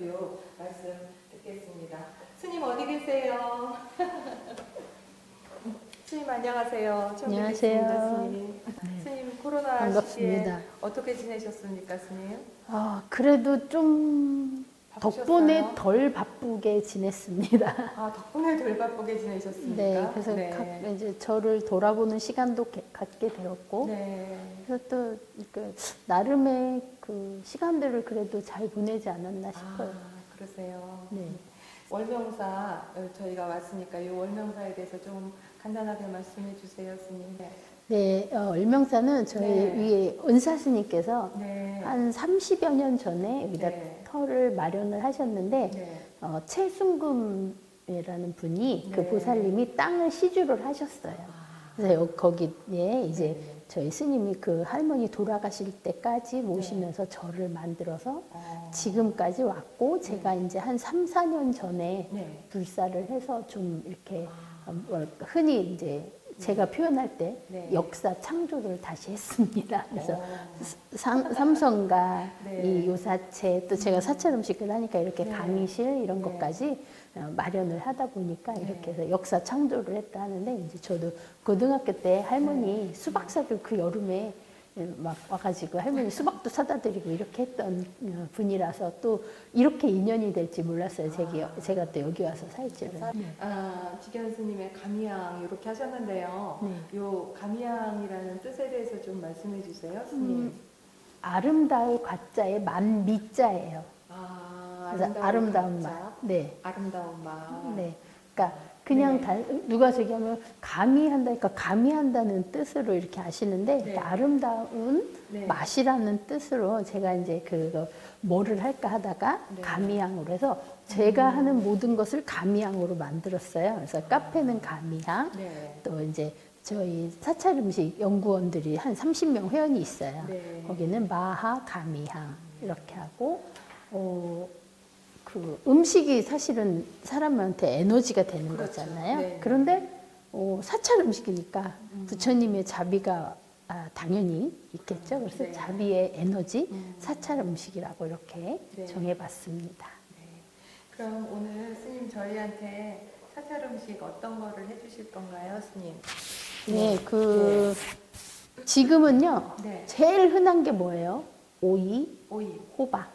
인터뷰 말씀 듣겠습니다. 스님 어디 계세요? 스님 안녕하세요. 처음 안녕하세요. 뵙겠습니다, 스님. 네. 스님 코로나 시기에 반갑습니다. 어떻게 지내셨습니까, 스님? 아, 그래도 좀 덕분에 바쁘셨어요? 덜 바쁘게 지냈습니다. 아 덕분에 덜 바쁘게 지내셨습니까? 네, 그래서 네. 각- 이제 저를 돌아보는 시간도 게- 갖게 되었고, 네. 그래서 또 그, 나름의 그 시간들을 그래도 잘 보내지 않았나 싶어요. 아 그러세요. 네. 월명사 어, 저희가 왔으니까 이 월명사에 대해서 좀 간단하게 말씀해 주세요, 스님. 네. 네, 어, 을명사는 저희 네. 위에 은사스님께서 네. 한 30여 년 전에 여기다 네. 터를 마련을 하셨는데, 네. 어, 최순금이라는 분이 그 네. 보살님이 땅을 시주를 하셨어요. 아, 그래서 여- 거기에 이제 네. 저희 스님이 그 할머니 돌아가실 때까지 모시면서 절을 만들어서 어. 지금까지 왔고 제가 이제 한 3, 4년 전에 네. 불사를 해서 좀 이렇게 아. 어, 뭐랄까, 흔히 이제 제가 표현할 때 네. 역사 창조를 다시 했습니다. 그래서 어. 삼, 삼성가 네. 이 요사체 또 제가 사찰 음식을 하니까 이렇게 네. 강의실 이런 네. 것까지 어, 마련을 하다 보니까 네. 이렇게 해서 역사 창조를 했다 하는데 이제 저도 고등학교 때 할머니 네. 수박사들 그 여름에 막 와가지고 할머니 수박도 사다 드리고 이렇게 했던 어, 분이라서 또 이렇게 인연이 될지 몰랐어요. 제가, 아. 제가 또 여기 와서 살 줄은. 아, 지견 스님의 감양 이렇게 하셨는데요. 네. 요 감양이라는 뜻에 대해서 좀 말씀해 주세요, 스님. 음, 아름다울 과자의 만 미자예요. 아, 그래서 아름다운 가짜, 맛. 네. 아름다운 맛. 네. 그러니까 그냥 네. 다, 누가 저기 하면 가미한다니까 가미한다는 뜻으로 이렇게 아시는데 네. 아름다운 네. 맛이라는 뜻으로 제가 이제 그거 뭐를 할까 하다가 네. 가미향으로 해서 제가 하는 모든 것을 가미향으로 만들었어요. 그래서 카페는 가미향, 네. 또 이제 저희 사찰 음식 연구원들이 한 30명 회원이 있어요. 네. 거기는 마하 가미향 이렇게 하고 어, 그 음식이 사실은 사람한테 에너지가 되는 그렇죠. 거잖아요. 네. 그런데 어, 사찰 음식이니까 음. 부처님의 자비가 아, 당연히 있겠죠. 그래서 네. 자비의 에너지 음. 사찰 음식이라고 이렇게 네. 정해봤습니다. 네. 그럼 오늘 스님 저희한테 사찰 음식 어떤 거를 해주실 건가요, 스님? 네, 그 지금은요 네. 제일 흔한 게 뭐예요? 오이, 오이, 호박,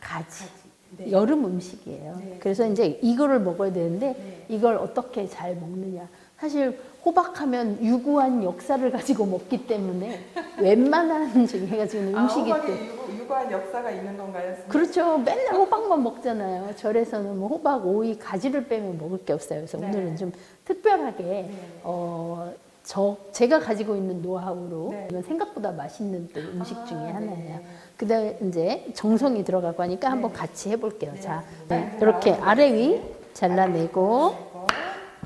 가지. 가지. 네. 여름 음식이에요. 네. 그래서 이제 이거를 먹어야 되는데 네. 이걸 어떻게 잘 먹느냐. 사실 호박하면 유구한 역사를 가지고 먹기 때문에 웬만한 중에 해가지고 아, 음식이 호박에 또 유구, 유구한 역사가 있는 건가요? 그렇죠. 맨날 호박만 먹잖아요. 절에서는 뭐 호박, 오이, 가지를 빼면 먹을 게 없어요. 그래서 네. 오늘은 좀 특별하게 네. 어, 저 제가 가지고 있는 노하우로 네. 이건 생각보다 맛있는 또 음식 아, 중에 네. 하나예요. 그다음에 이제 정성이 들어가고 하니까 한번 네. 같이 해볼게요. 네. 자, 네. 네, 이렇게 아래 위 잘라내고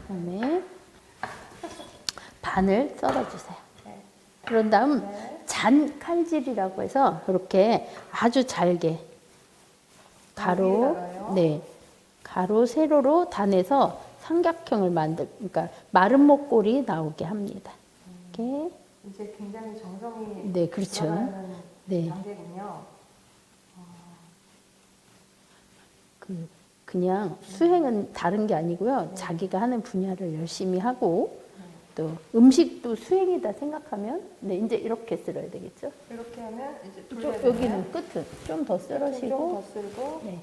그다음에 반을 썰어주세요. 네. 그런 다음 네. 잔 칼질이라고 해서 이렇게 아주 잘게 가로 위에다가요? 네 가로 세로로 단해서 삼각형을 만들 그러니까 마른 목골이 나오게 합니다. 이렇게 이제 굉장히 정성이 네 그렇죠. 네. 단계군요. 그 그냥 수행은 다른 게 아니고요. 자기가 하는 분야를 열심히 하고 또 음식도 수행이다 생각하면 네 이제 이렇게 썰어야 되겠죠. 이렇게 하면 이제 좀 여기는? 끝은 좀더 좀더 썰으시고 쓸고 네.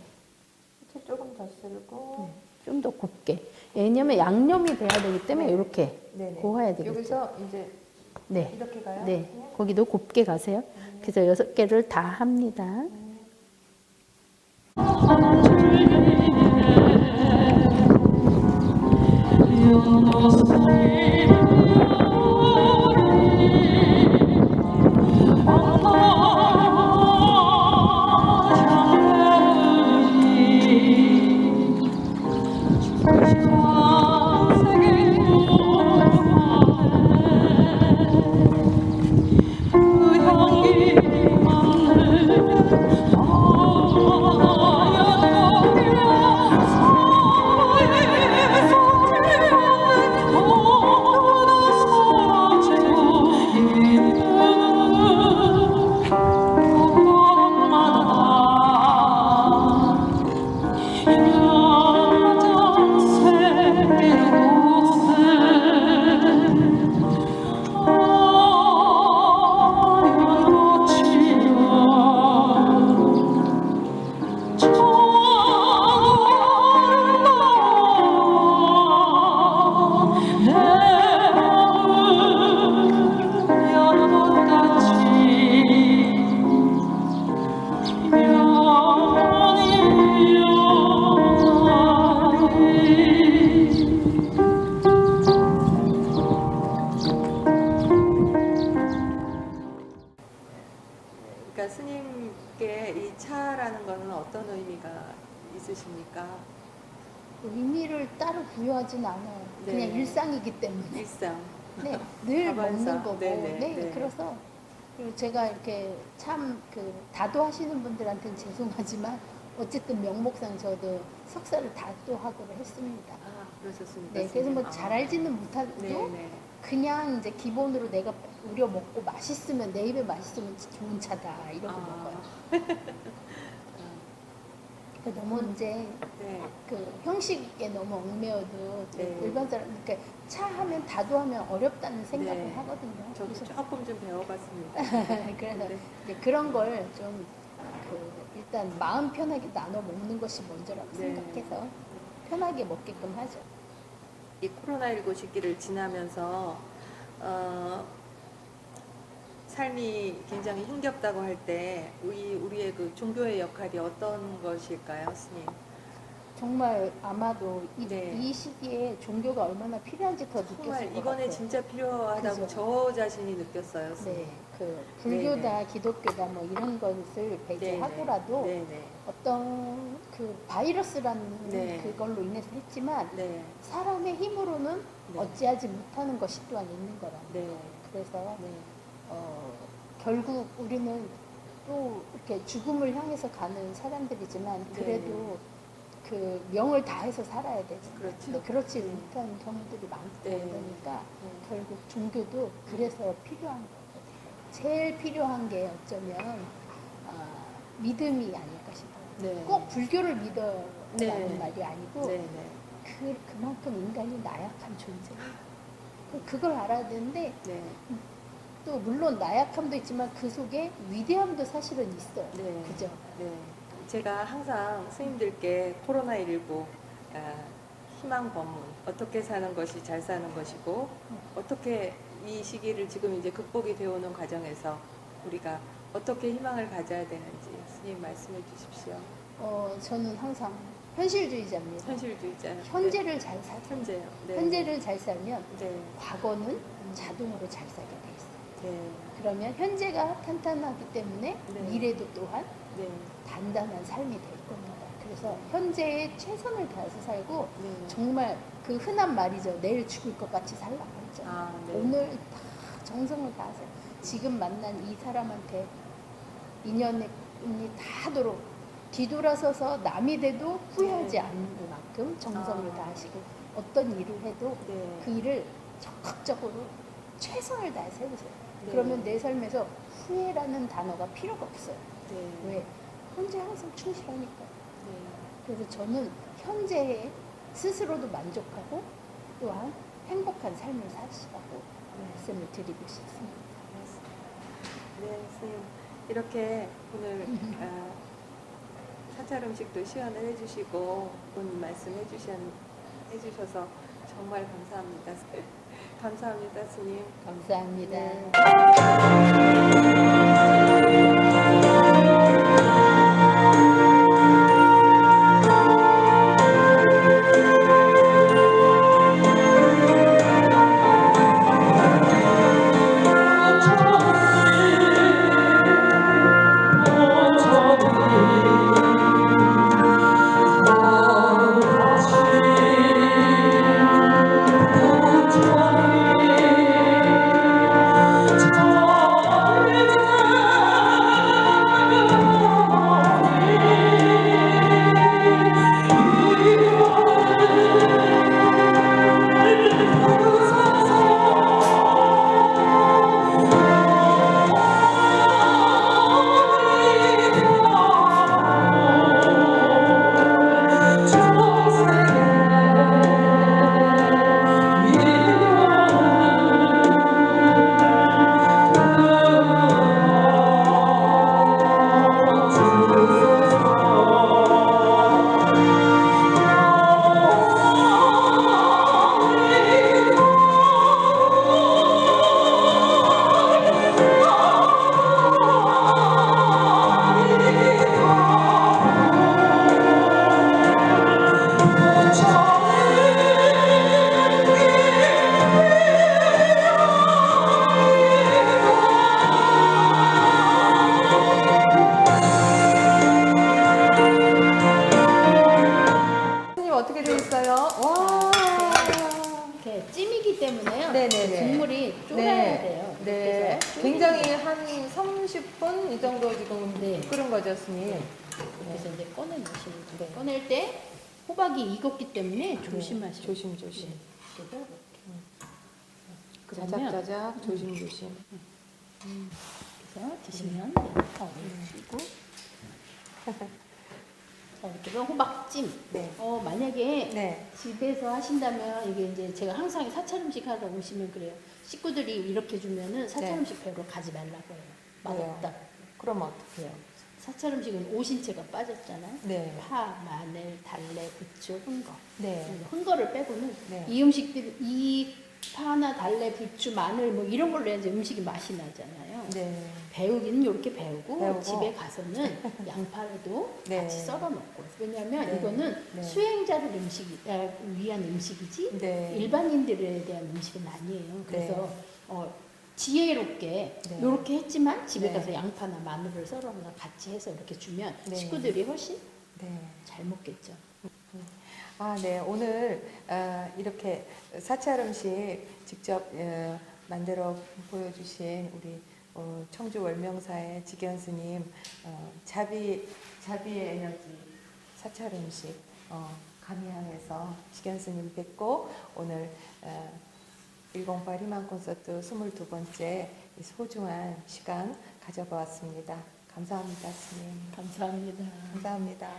조금 더 쓸고 좀더 곱게. 왜냐면 양념이 돼야 되기 때문에 네. 이렇게 네네. 고와야 되겠죠. 여기서 이제 네. 이렇게 가요? 네. 그냥? 거기도 곱게 가세요. 그래서 여섯 개를 다 합니다. 그 이 차라는 거는 어떤 의미가 있으십니까? 의미를 따로 부여하진 않아요. 네. 그냥 일상이기 때문에. 일상. 네, 늘 먹는. 거고. 네네, 네, 네. 그래서 그리고 제가 이렇게 참 그 다도하시는 분들한테는 죄송하지만 어쨌든 명목상 저도 석사를 다도하고를 했습니다. 아, 그러셨습니까? 네, 그래서 뭐 스님? 잘 아. 알지는 못해도 네네. 그냥 이제 기본으로 내가 우려 먹고 맛있으면 내 입에 맛있으면 좋은 차다 이러고 아. 먹어요. 그러니까 너무 이제 네. 그 형식에 너무 얽매여도 네. 일반 사람 그러니까 차 하면 다도하면 어렵다는 생각을 네. 하거든요. 저도 그래서 조금 좀 배워봤습니다. 그래서 네. 이제 그런 걸좀 그 일단 마음 편하게 나눠 먹는 것이 먼저라고 네. 생각해서 편하게 먹게끔 하죠. 이 코로나19 시기를 지나면서 어, 삶이 굉장히 힘겹다고 할 때 우리 우리의 그 종교의 역할이 어떤 것일까요, 스님? 정말 아마도 이, 네. 이 시기에 종교가 얼마나 필요한지 더 느꼈을 정말 것 이번에 같아요. 진짜 필요하다고 그죠. 저 자신이 느꼈어요, 스님. 네, 그 불교다, 기독교다 뭐 이런 것을 배제하고라도 네 네. 어떤 그 바이러스라는 네. 그걸로 인해서 했지만 네. 사람의 힘으로는 네. 어찌하지 못하는 것이 또한 있는 거라. 네. 그래서 네. 어, 결국 우리는 또 이렇게 죽음을 향해서 가는 사람들이지만 네. 그래도 그 명을 다해서 살아야 되죠. 그렇죠. 그렇지 네. 못한 경우들이 많고 네. 그러니까 네. 결국 종교도 그래서 필요한 거고 제일 필요한 게 어쩌면 아, 믿음이 아닐까 싶어요. 네. 꼭 불교를 믿어라는 네. 말이 아니고 네. 네. 그, 그만큼 인간이 나약한 존재예요. 그- 그걸 알아야 되는데 네. 또 물론 나약함도 있지만 그 속에 위대함도 사실은 있어요. 네. 그죠? 네. 제가 항상 스님들께 코로나19 아, 희망 법문 어떻게 사는 것이 잘 사는 것이고 어떻게 이 시기를 지금 이제 극복이 되어오는 과정에서 우리가 어떻게 희망을 가져야 되는지 스님 말씀해 주십시오. 어, 저는 항상 현실주의자입니다. 현실주의자. 현재를 잘 살. 네. 현재요. 네. 현재를 잘 살면 네. 과거는 자동으로 잘 있어요. 네. 그러면 현재가 탄탄하기 때문에 네. 미래도 또한 네. 단단한 삶이 될 겁니다. 그래서 현재에 최선을 다해서 살고 네. 정말 그 흔한 말이죠. 내일 죽을 것 같이 살라고 했죠. 아, 네. 오늘 다 정성을 다해서 지금 만난 이 사람한테 인연이 다하도록 뒤돌아서서 남이 돼도 후회하지 네. 않는 만큼 정성을 아. 다하시고 어떤 일을 해도 네. 그 일을 적극적으로 최선을 다해서 해보세요. 네. 그러면 내 삶에서 후회라는 단어가 필요가 없어요. 네. 왜? 현재 항상 충실하니까. 네. 그래서 저는 현재에 스스로도 만족하고 또한 행복한 삶을 사시라고 말씀을 드리고 싶습니다. 네, 선생님 이렇게 오늘 아, 사찰 음식도 시연을 해주시고 본 말씀 해주신, 해주셔서 정말 감사합니다. 감사합니다, 스님. 감사합니다. 네. 그래서 이렇게. 그러면 자작자작, 조심조심. 그래서 드시면 돼요. 어, 그리고 자, 이렇게 해서 호박찜. 네. 어, 만약에 네. 집에서 하신다면 이게 이제 제가 항상 사찰 음식 하러 오시면 그래요. 식구들이 이렇게 주면은 사찰 네. 음식 배우러 가지 말라고 해요. 맛없다. 그럼 어떡해요? 사찰 음식은 오신채가 빠졌잖아요. 네. 파, 마늘, 달래, 부추, 흥거. 네. 흥거를 빼고는 네. 이 음식들 이 파나 달래, 부추, 마늘 뭐 이런 걸로 해야지 음식이 맛이 나잖아요. 네. 배우기는 이렇게 배우고, 배우고. 집에 가서는 양파라도 네. 같이 썰어 먹고 왜냐하면 네. 이거는 네. 수행자를 음식이 아, 위한 음식이지 네. 일반인들에 대한 음식은 아니에요. 그래서 네. 어, 지혜롭게 네. 이렇게 했지만 집에 네. 가서 양파나 마늘을 썰어서 같이 해서 이렇게 주면 네. 식구들이 훨씬 네. 잘 먹겠죠. 아, 네. 오늘 어, 이렇게 사찰 음식 직접 어, 만들어 보여주신 우리 어, 청주 월명사의 직연 스님 어, 자비 자비의 에너지 사찰 음식 어, 감향에서 직연 스님 뵙고 오늘 어, 108 희망 콘서트 22번째 이 소중한 시간 가져보았습니다. 감사합니다, 스님. 감사합니다. 감사합니다.